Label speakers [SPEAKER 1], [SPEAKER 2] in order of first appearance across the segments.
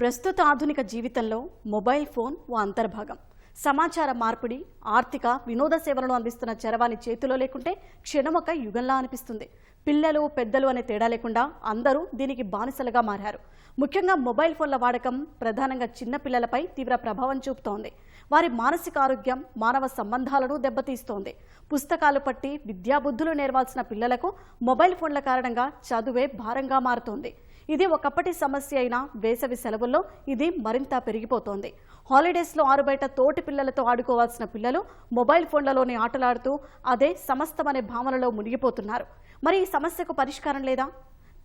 [SPEAKER 1] ప్రస్తుత ఆధునిక జీవితంలో మొబైల్ ఫోన్ ఓ అంతర్భాగం. సమాచార మార్పిడి ఆర్థిక వినోద సేవలను అందిస్తున్న చరవాణి చేతిలో లేకుంటే క్షణమొక యుగంలా అనిపిస్తుంది. పిల్లలు పెద్దలు అనే తేడా లేకుండా అందరూ దీనికి బానిసలుగా మారారు. ముఖ్యంగా మొబైల్ ఫోన్ల వాడకం ప్రధానంగా చిన్నపిల్లలపై తీవ్ర ప్రభావం చూపుతోంది. వారి మానసిక ఆరోగ్యం మానవ సంబంధాలను దెబ్బతీస్తోంది. పుస్తకాలు పట్టి విద్యాబుద్ధులు నేర్వాల్సిన పిల్లలకు మొబైల్ ఫోన్ల కారణంగా చదువే భారంగా మారుతోంది. ఇది ఒకప్పటి సమస్య అయినా వేసవి సెలవుల్లో ఇది మరింత పెరిగిపోతోంది. హాలిడేస్లో ఆరుబయట తోటి పిల్లలతో ఆడుకోవాల్సిన పిల్లలు మొబైల్ ఫోన్లలోనే ఆటలాడుతూ అదే సమస్తమనే భావనలో మునిగిపోతున్నారు. మరి ఈ సమస్యకు పరిష్కారం లేదా?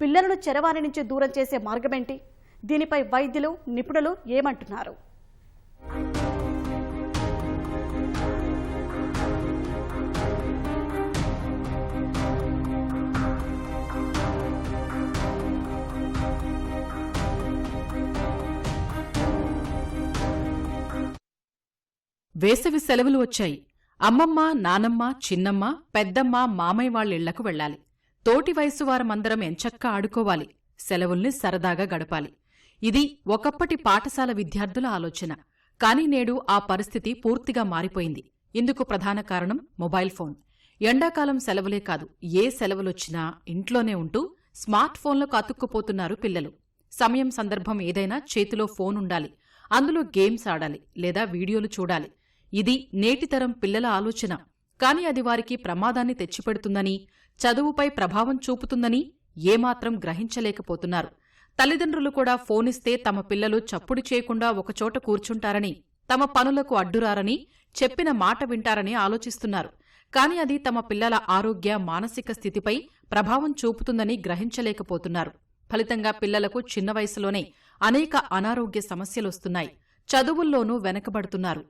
[SPEAKER 1] పిల్లలను చెరవాణి నుంచి దూరం చేసే మార్గమేంటి? దీనిపై వైద్యులు నిపుణులు ఏమంటున్నారు?
[SPEAKER 2] వేసవి సెలవులు వచ్చాయి. అమ్మమ్మ నానమ్మ చిన్నమ్మ పెద్దమ్మ మామయ్య వాళ్ళిళ్ళకు వెళ్ళాలి. తోటి వయసు వారమందరం ఎంచక్కా ఆడుకోవాలి. సెలవుల్ని సరదాగా గడపాలి. ఇది ఒకప్పటి పాఠశాల విద్యార్థుల ఆలోచన. కాని నేడు ఆ పరిస్థితి పూర్తిగా మారిపోయింది. ఇందుకు ప్రధాన కారణం మొబైల్ ఫోన్. ఎండాకాలం సెలవులే కాదు. ఏ సెలవులొచ్చినా ఇంట్లోనే ఉంటూ స్మార్ట్ ఫోన్లకు అతుక్కుపోతున్నారు పిల్లలు. సమయం సందర్భం ఏదైనా చేతిలో ఫోన్ ఉండాలి అందులో గేమ్స్ ఆడాలి లేదా వీడియోలు చూడాలి. ఇది నేటితరం పిల్లల ఆలోచన. కాని అది వారికి ప్రమాదాన్ని తెచ్చిపెడుతుందని చదువుపై ప్రభావం చూపుతుందని ఏమాత్రం గ్రహించలేకపోతున్నారు. తల్లిదండ్రులు కూడా ఫోనిస్తే తమ పిల్లలు చప్పుడు చేయకుండా ఒకచోట కూర్చుంటారని తమ పనులకు అడ్డురారని చెప్పిన మాట వింటారని ఆలోచిస్తున్నారు. కాని అది తమ పిల్లల ఆరోగ్య మానసిక స్థితిపై ప్రభావం చూపుతుందని గ్రహించలేకపోతున్నారు. ఫలితంగా పిల్లలకు చిన్న వయసులోనే అనేక అనారోగ్య సమస్యలొస్తున్నాయి. చదువుల్లోనూ వెనకబడుతున్నారు.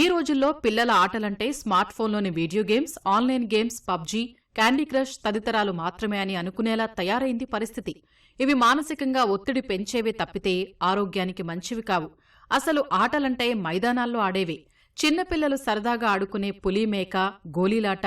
[SPEAKER 2] ఈ రోజుల్లో పిల్లల ఆటలంటే smart ఫోన్లోని video games online games PUBG candy crush తదితరాలు మాత్రమే అని అనుకునేలా తయారైంది పరిస్థితి. ఇవి మానసికంగా ఒత్తిడి పెంచేవే తప్పితే ఆరోగ్యానికి మంచివి కావు. అసలు ఆటలంటే మైదానాల్లో ఆడేవే. చిన్నపిల్లలు సరదాగా ఆడుకునే పులిమేక గోలీలాట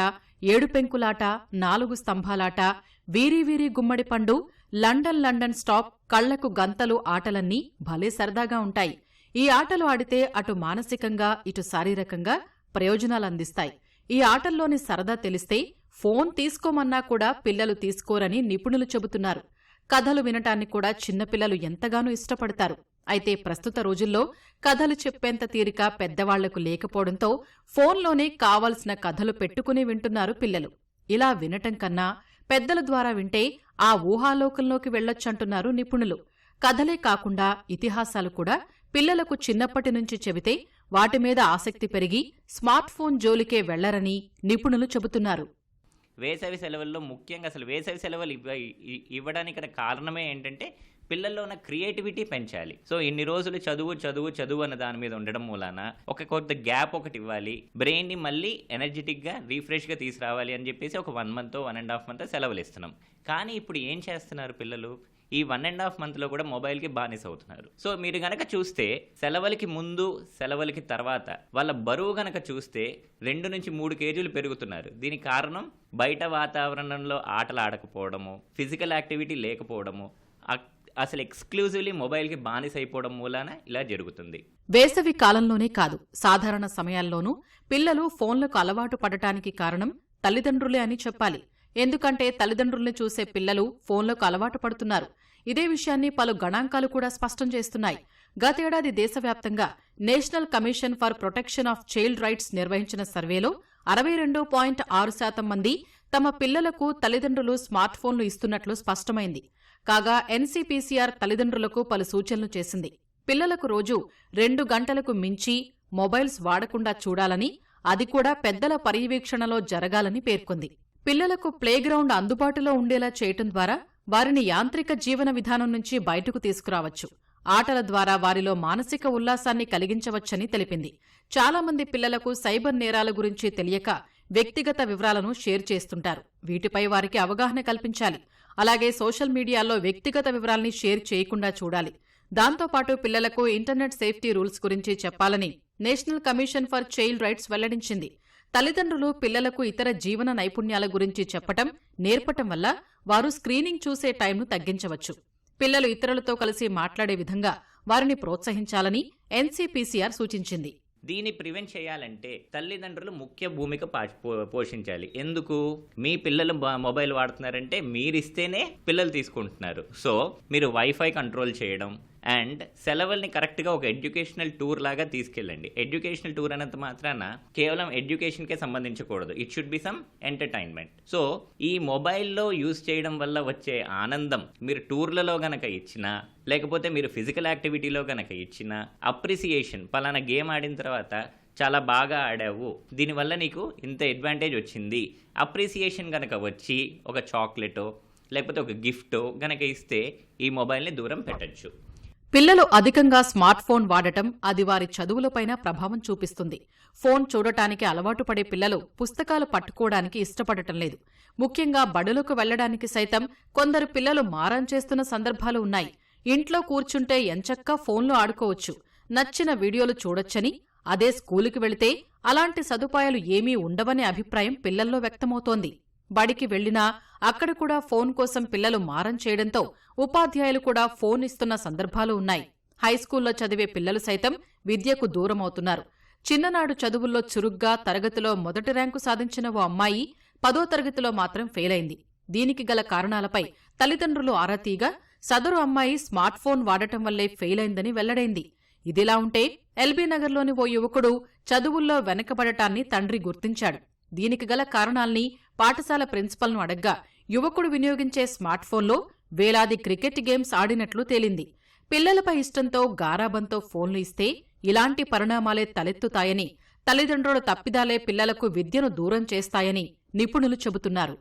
[SPEAKER 2] ఏడుపెంకులాట నాలుగు స్తంభాలాట వీరి వీరి గుమ్మడి పండు లండన్ లండన్ స్టాప్ కళ్ళకు గంతలు ఆటలన్నీ భలే సరదాగా ఉంటాయి. ఈ ఆటలు ఆడితే అటు మానసికంగా ఇటు శారీరకంగా ప్రయోజనాలందిస్తాయి. ఈ ఆటల్లోని సరదా తెలిస్తే ఫోన్ తీసుకోమన్నా కూడా పిల్లలు తీసుకోరని నిపుణులు చెబుతున్నారు. కథలు వినటాన్ని కూడా చిన్నపిల్లలు ఎంతగానో ఇష్టపడతారు. అయితే ప్రస్తుత రోజుల్లో కథలు చెప్పేంత తీరిక పెద్దవాళ్ళకు లేకపోవడంతో ఫోన్లోనే కావాల్సిన కథలు పెట్టుకుని వింటున్నారు పిల్లలు. ఇలా వినటం కన్నా పెద్దల ద్వారా వింటే ఆ ఊహాలోకంలోకి వెళ్ళొచ్చంటున్నారు నిపుణులు. కథలే కాకుండా ఇతిహాసాలు కూడా పిల్లలకు చిన్నప్పటి నుంచి చెబితే వాటి మీద ఆసక్తి పెరిగి స్మార్ట్ ఫోన్ జోలికే వెళ్ళరని నిపుణులు చెబుతున్నారు.
[SPEAKER 3] వేసవి సెలవుల్లో ముఖ్యంగా అసలు వేసవి సెలవులు ఇవ్వ ఇవ్వడానికి కారణమే ఏంటంటే పిల్లల్లో ఉన్న క్రియేటివిటీ పెంచాలి. సో ఇన్ని రోజులు చదువు చదువు చదువు అన్న దాని మీద ఉండడం మూలాన ఒక కొత్త గ్యాప్ ఒకటి ఇవ్వాలి. బ్రెయిన్ని మళ్ళీ ఎనర్జెటిక్గా రీఫ్రెష్గా తీసుకురావాలి అని చెప్పేసి ఒక one month one and half month సెలవులు ఇస్తున్నాం. కానీ ఇప్పుడు ఏం చేస్తున్నారు పిల్లలు? ఈ వన్ అండ్ హాఫ్ మంత్లో కూడా మొబైల్కి బానిస అవుతున్నారు. సో మీరు గనక చూస్తే సెలవులకి ముందు సెలవులకి తర్వాత వాళ్ళ బరువు గనక చూస్తే రెండు నుంచి మూడు కేజీలు పెరుగుతున్నారు. దీనికి కారణం బయట వాతావరణంలో ఆటలు ఆడకపోవడము ఫిజికల్ యాక్టివిటీ లేకపోవడము అసలు ఎక్స్క్లూజివ్లీ మొబైల్కి బానిస అయిపోవడం మూలాన ఇలా జరుగుతుంది.
[SPEAKER 2] వేసవి కాలంలోనే కాదు సాధారణ సమయాల్లోనూ పిల్లలు ఫోన్లకు అలవాటు పడటానికి కారణం తల్లిదండ్రులే అని చెప్పాలి. ఎందుకంటే తల్లిదండ్రుల్ని చూసే పిల్లలు ఫోన్లకు అలవాటు పడుతున్నారు. ఇదే విషయాన్ని పలు గణాంకాలు కూడా స్పష్టం చేస్తున్నాయి. గతేడాది దేశవ్యాప్తంగా National Commission for Protection of Child Rights నిర్వహించిన సర్వేలో అరవై రెండు పాయింట్ ఆరు శాతం మంది తమ పిల్లలకు తల్లిదండ్రులు స్మార్ట్ ఫోన్లు ఇస్తున్నట్లు స్పష్టమైంది. కాగా ఎన్సీపీసీఆర్ తల్లిదండ్రులకు పలు సూచనలు చేసింది. పిల్లలకు రోజు రెండు గంటలకు మించి మొబైల్స్ వాడకుండా చూడాలని అది కూడా పెద్దల పర్యవేక్షణలో జరగాలని పేర్కొంది. పిల్లలకు ప్లేగ్రౌండ్ అందుబాటులో ఉండేలా చేయటం ద్వారా వారిని యాంత్రిక జీవన విధానం నుంచి బయటకు తీసుకురావచ్చు. ఆటల ద్వారా వారిలో మానసిక ఉల్లాసాన్ని కలిగించవచ్చని తెలిపింది. చాలా మంది పిల్లలకు సైబర్ నేరాల గురించి తెలియక వ్యక్తిగత వివరాలను షేర్ చేస్తుంటారు. వీటిపై వారికి అవగాహన కల్పించాలి. అలాగే సోషల్ మీడియాలో వ్యక్తిగత వివరాల్ని షేర్ చేయకుండా చూడాలి. దాంతోపాటు పిల్లలకు ఇంటర్నెట్ సేఫ్టీ రూల్స్ గురించి చెప్పాలని National Commission for Child Rights వెల్లడించింది. తల్లిదండ్రులు పిల్లలకు ఇతర జీవన నైపుణ్యాల గురించి చెప్పటం నేర్పటం వల్ల వారు స్క్రీనింగ్ చూసే టైంను తగ్గించవచ్చు. పిల్లలు ఇతరులతో కలిసి మాట్లాడే విధంగా వారిని ప్రోత్సహించాలని ఎన్సీపీసీఆర్ సూచించింది.
[SPEAKER 3] దీన్ని ప్రివెంట్ చేయాలంటే తల్లిదండ్రులు ముఖ్య భూమిక పా- పో- పోషించాలి. ఎందుకు? మీ పిల్లలు మొబైల్ వాడుతున్నారంటే మీరు ఇస్తేనే పిల్లలు తీసుకుంటున్నారు. సో మీరు వైఫై కంట్రోల్ చేయడం అండ్ సెలవుల్ని కరెక్ట్గా ఒక ఎడ్యుకేషనల్ టూర్ లాగా తీసుకెళ్ళండి. ఎడ్యుకేషనల్ టూర్ అన్నంత మాత్రాన కేవలం ఎడ్యుకేషన్కే సంబంధించకూడదు. It should be some entertainment so ఈ మొబైల్లో యూస్ చేయడం వల్ల వచ్చే ఆనందం మీరు టూర్లలో గనక ఇచ్చినా లేకపోతే మీరు ఫిజికల్ యాక్టివిటీలో గనక ఇచ్చిన అప్రిసియేషన్ పలానా గేమ్ ఆడిన తర్వాత చాలా బాగా ఆడావు. దీనివల్ల నీకు ఇంత అడ్వాంటేజ్ వచ్చింది. అప్రిసియేషన్ కనుక వచ్చి ఒక చాక్లెటో లేకపోతే ఒక గిఫ్టో కనుక ఇస్తే ఈ మొబైల్ని దూరం పెట్టచ్చు.
[SPEAKER 2] పిల్లలు అధికంగా స్మార్ట్ ఫోన్ వాడటం అది వారి చదువులపైన ప్రభావం చూపిస్తుంది. ఫోన్ చూడటానికి అలవాటు పడే పిల్లలు పుస్తకాలు పట్టుకోవడానికి ఇష్టపడటం లేదు. ముఖ్యంగా బడులకు వెళ్ళడానికి సైతం కొందరు పిల్లలు మారం చేస్తున్న సందర్భాలు ఉన్నాయి. ఇంట్లో కూర్చుంటే ఎంచక్కా ఫోన్లో ఆడుకోవచ్చు. నచ్చిన వీడియోలు చూడొచ్చని అదే స్కూలుకి వెళితే అలాంటి సదుపాయాలు ఏమీ ఉండవనే అభిప్రాయం పిల్లల్లో వ్యక్తమవుతోంది. బడికి వెళ్ళినా అక్కడ కూడా ఫోన్ కోసం పిల్లలు మారం చేయడంతో ఉపాధ్యాయులు కూడా ఫోన్ ఇస్తున్న సందర్భాలు ఉన్నాయి. హైస్కూల్లో చదివే పిల్లలు సైతం విద్యకు దూరమవుతున్నారు. చిన్ననాడు చదువుల్లో చురుగ్గా తరగతిలో మొదటి ర్యాంకు సాధించిన ఓ అమ్మాయి పదో తరగతిలో మాత్రం ఫెయిలైంది. దీనికి గల కారణాలపై తల్లిదండ్రులు ఆరాతీగా సదరు అమ్మాయి స్మార్ట్ ఫోన్ వాడటం వల్లే ఫెయిలైందని వెల్లడైంది. ఇదిలా ఉంటే ఎల్బీ నగర్లోని ఓ యువకుడు చదువుల్లో వెనకబడటాన్ని తండ్రి గుర్తించాడు. దీనికి గల కారణాల్ని పాఠశాల ప్రిన్సిపల్ను అడగ్గా యువకుడు వినియోగించే స్మార్ట్ ఫోన్లో వేలాది క్రికెట్ గేమ్స్ ఆడినట్లు తేలింది. పిల్లలపై ఇష్టంతో గారాబంతో ఫోన్లు ఇస్తే ఇలాంటి పరిణామాలే తలెత్తుతాయని తల్లిదండ్రుల తప్పిదాలే పిల్లలకు విద్యను దూరం చేస్తాయని నిపుణులు చెబుతున్నారు.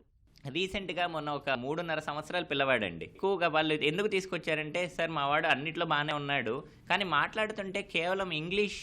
[SPEAKER 3] రీసెంట్గా మొన్న ఒక మూడున్నర సంవత్సరాల పిల్లవాడండి. ఎక్కువగా వాళ్ళు ఎందుకు తీసుకొచ్చారంటే సార్ మా వాడు అన్నిట్లో బాగానే ఉన్నాడు కానీ మాట్లాడుతుంటే కేవలం ఇంగ్లీష్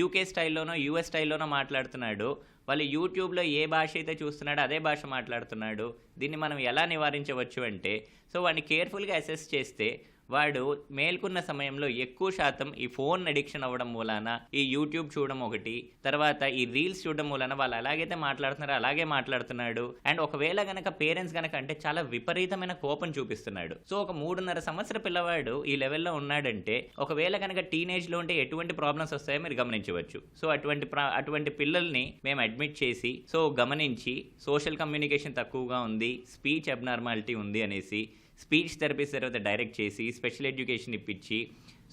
[SPEAKER 3] యూకే స్టైల్లోనో యూఎస్ స్టైల్లోనో మాట్లాడుతున్నాడు వాళ్ళు యూట్యూబ్లో ఏ భాష అయితే చూస్తున్నాడో అదే భాష మాట్లాడుతున్నాడు దీన్ని మనం ఎలా నివారించవచ్చు అంటే సో వాడిని కేర్ఫుల్గా అసెస్ చేస్తే వాడు మేల్కొన్న సమయంలో ఎక్కువ శాతం ఈ ఫోన్ అడిక్షన్ అవ్వడం మూలాన ఈ యూట్యూబ్ చూడడం ఒకటి తర్వాత ఈ రీల్స్ చూడడం మూలాన వాళ్ళు ఎలాగైతే మాట్లాడుతున్నారో అలాగే మాట్లాడుతున్నాడు. అండ్ ఒకవేళ గనక పేరెంట్స్ గనక అంటే చాలా విపరీతమైన కోపం చూపిస్తున్నాడు. సో ఒక మూడున్నర సంవత్సర పిల్లవాడు ఈ లెవెల్లో ఉన్నాడంటే ఒకవేళ గనక టీనేజ్లో ఉంటే ఎటువంటి ప్రాబ్లమ్స్ వస్తాయో మీరు గమనించవచ్చు. సో అటువంటి ప్రా- అటువంటి పిల్లల్ని మేము అడ్మిట్ చేసి సో గమనించి సోషల్ కమ్యూనికేషన్ తక్కువగా ఉంది స్పీచ్ అబ్నార్మాలిటీ ఉంది అనేసి స్పీచ్ థెరపీస్ తర్వాత డైరెక్ట్ చేసి స్పెషల్ ఎడ్యుకేషన్ ఇప్పించి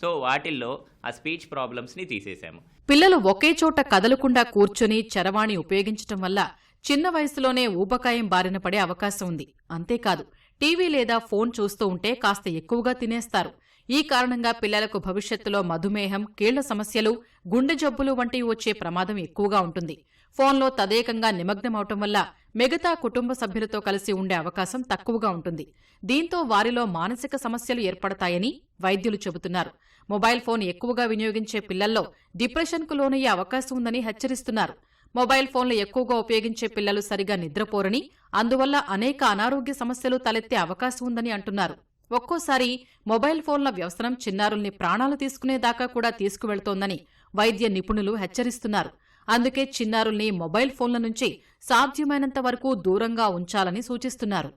[SPEAKER 3] సో వాటిల్లో ఆ స్పీచ్ ప్రాబ్లమ్స్ని తీసేసాము.
[SPEAKER 2] పిల్లలు ఒకే చోట కదలకుండా కూర్చొని చరవాణి ఉపయోగించటం వల్ల చిన్న వయసులోనే ఊబకాయం బారిన పడే అవకాశం ఉంది. అంతేకాదు టీవీ లేదా ఫోన్ చూస్తూ ఉంటే కాస్త ఎక్కువగా తినేస్తారు. ఈ కారణంగా పిల్లలకు భవిష్యత్తులో మధుమేహం కీళ్ళ సమస్యలు గుండె జబ్బులు వంటివి వచ్చే ప్రమాదం ఎక్కువగా ఉంటుంది. ఫోన్లో తదేకంగా నిమగ్నమవటం వల్ల మిగతా కుటుంబ సభ్యులతో కలిసి ఉండే అవకాశం తక్కువగా ఉంటుంది. దీంతో వారిలో మానసిక సమస్యలు ఏర్పడతాయని వైద్యులు చెబుతున్నారు. మొబైల్ ఫోన్ ఎక్కువగా వినియోగించే పిల్లల్లో డిప్రెషన్కు లోనయ్యే అవకాశం ఉందని హెచ్చరిస్తున్నారు. మొబైల్ ఫోన్లు ఎక్కువగా ఉపయోగించే పిల్లలు సరిగా నిద్రపోరని అందువల్ల అనేక అనారోగ్య సమస్యలు తలెత్తే అవకాశం ఉందని అంటున్నారు. ఒక్కోసారి మొబైల్ ఫోన్ల వ్యవసనం చిన్నారుల్ని ప్రాణాలు తీసుకునేదాకా కూడా తీసుకువెళ్తోందని వైద్య నిపుణులు హెచ్చరిస్తున్నారు. అందుకే చిన్నారుల్ని మొబైల్ ఫోన్ల నుంచి సాధ్యమైనంత వరకు దూరంగా ఉంచాలని సూచిస్తున్నారు.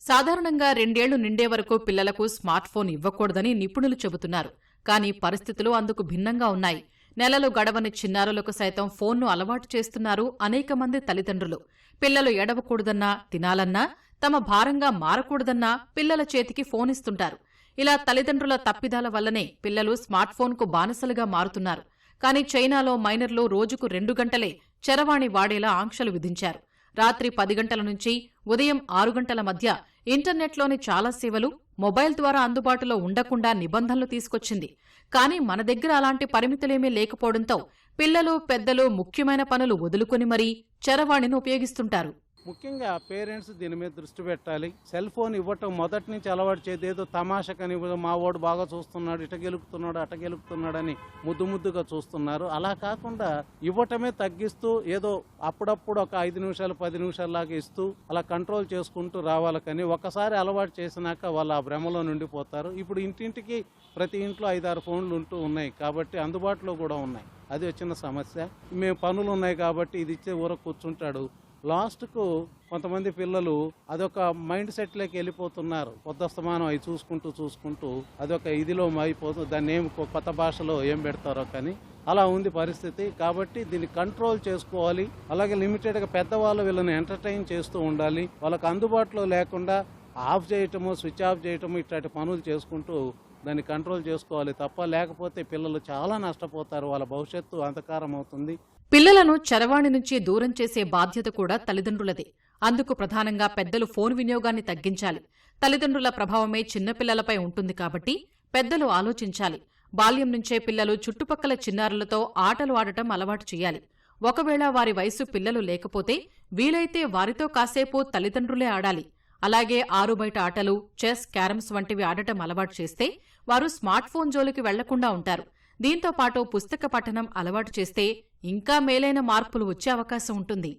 [SPEAKER 2] సాధారణంగా రెండేళ్ళు నిండే వరకు పిల్లలకు స్మార్ట్ ఫోన్ ఇవ్వకూడదని నిపుణులు చెబుతున్నారు. కానీ పరిస్థితులు అందుకు భిన్నంగా ఉన్నాయి. నెలలు గడవని చిన్నారులకు సైతం ఫోన్ను అలవాటు చేస్తున్నారు అనేక మంది తల్లిదండ్రులు. పిల్లలు ఎడవకూడదన్నా తినాలన్నా తమ భారంగా మారకూడదన్నా పిల్లల చేతికి ఫోన్ ఇస్తుంటారు. ఇలా తల్లిదండ్రుల తప్పిదాల వల్లనే పిల్లలు స్మార్ట్ ఫోన్కు బానిసలుగా మారుతున్నారు. కానీ చైనాలో మైనర్లు రోజుకు రెండు గంటలే చరవాణి వాడేలా ఆంక్షలు విధించారు. రాత్రి పది గంటల నుంచి ఉదయం ఆరు గంటల మధ్య ఇంటర్నెట్లోని చాలా సేవలు మొబైల్ ద్వారా అందుబాటులో ఉండకుండా నిబంధనలు తీసుకొచ్చింది. కానీ మన దగ్గర అలాంటి పరిమితులేమీ లేకపోవడంతో పిల్లలు పెద్దలు ముఖ్యమైన పనులు వదులుకొని మరీ చరవాణిని ఉపయోగిస్తుంటారు.
[SPEAKER 4] ముఖ్యంగా పేరెంట్స్ దీని మీద దృష్టి పెట్టాలి. సెల్ ఫోన్ ఇవ్వటం మొదటి నుంచి అలవాటు చేయదు ఏదో తమాషకని మా వాడు బాగా చూస్తున్నాడు ఇట గెలుపుతున్నాడు అట గెలుపుతున్నాడని ముద్దు ముద్దుగా చూస్తున్నారు. అలా కాకుండా ఇవ్వటమే తగ్గిస్తూ ఏదో అప్పుడప్పుడు ఒక ఐదు నిమిషాలు పది నిమిషాలలాగా ఇస్తూ అలా కంట్రోల్ చేసుకుంటూ రావాలి కానీ ఒకసారి అలవాటు చేసినాక వాళ్ళు ఆ భ్రమలో నుండిపోతారు. ఇప్పుడు ఇంటింటికి ప్రతి ఇంట్లో ఐదారు ఫోన్లు ఉంటూ ఉన్నాయి కాబట్టి అందుబాటులో కూడా ఉన్నాయి. అది వచ్చిన సమస్య. మేము పనులు ఉన్నాయి కాబట్టి ఇది ఇచ్చే ఊర కూర్చుంటాడు. లాస్ట్కు కొంతమంది పిల్లలు అదొక మైండ్ సెట్లోకి వెళ్ళిపోతున్నారు. పొద్దస్తమానం అవి చూసుకుంటూ చూసుకుంటూ అదొక ఇదిలో అయిపోతుంది దాన్ని ఏం కొత్త భాషలో ఏం పెడతారో కానీ అలా ఉంది పరిస్థితి. కాబట్టి దీన్ని కంట్రోల్ చేసుకోవాలి. అలాగే లిమిటెడ్గా పెద్దవాళ్ళు వీళ్ళని ఎంటర్టైన్ చేస్తూ ఉండాలి. వాళ్ళకి అందుబాటులో లేకుండా ఆఫ్ చేయటము స్విచ్ ఆఫ్ చేయటము ఇట్లాంటి పనులు చేసుకుంటూ దాన్ని కంట్రోల్ చేసుకోవాలి తప్ప లేకపోతే పిల్లలు చాలా నష్టపోతారు. వాళ్ళ భవిష్యత్తు అంధకారం అవుతుంది.
[SPEAKER 2] పిల్లలను చరవాణి నుంచి దూరం చేసే బాధ్యత కూడా తల్లిదండ్రులదే. అందుకు ప్రధానంగా పెద్దలు ఫోన్ వినియోగాన్ని తగ్గించాలి. తల్లిదండ్రుల ప్రభావమే చిన్నపిల్లలపై ఉంటుంది కాబట్టి పెద్దలు ఆలోచించాలి. బాల్యం నుంచే పిల్లలు చుట్టుపక్కల చిన్నారులతో ఆటలు ఆడటం అలవాటు చేయాలి. ఒకవేళ వారి వయసు పిల్లలు లేకపోతే వీలైతే వారితో కాసేపు తల్లిదండ్రులే ఆడాలి. అలాగే ఆరు బయట ఆటలు చెస్ క్యారమ్స్ వంటివి ఆడటం అలవాటు చేస్తే వారు స్మార్ట్ ఫోన్ జోలికి వెళ్ళకుండా ఉంటారు. దీంతో పాటు పుస్తక పఠనం అలవాటు చేస్తే ఇంకా మేలైన మార్పులు వచ్చే అవకాశం ఉంటుంది.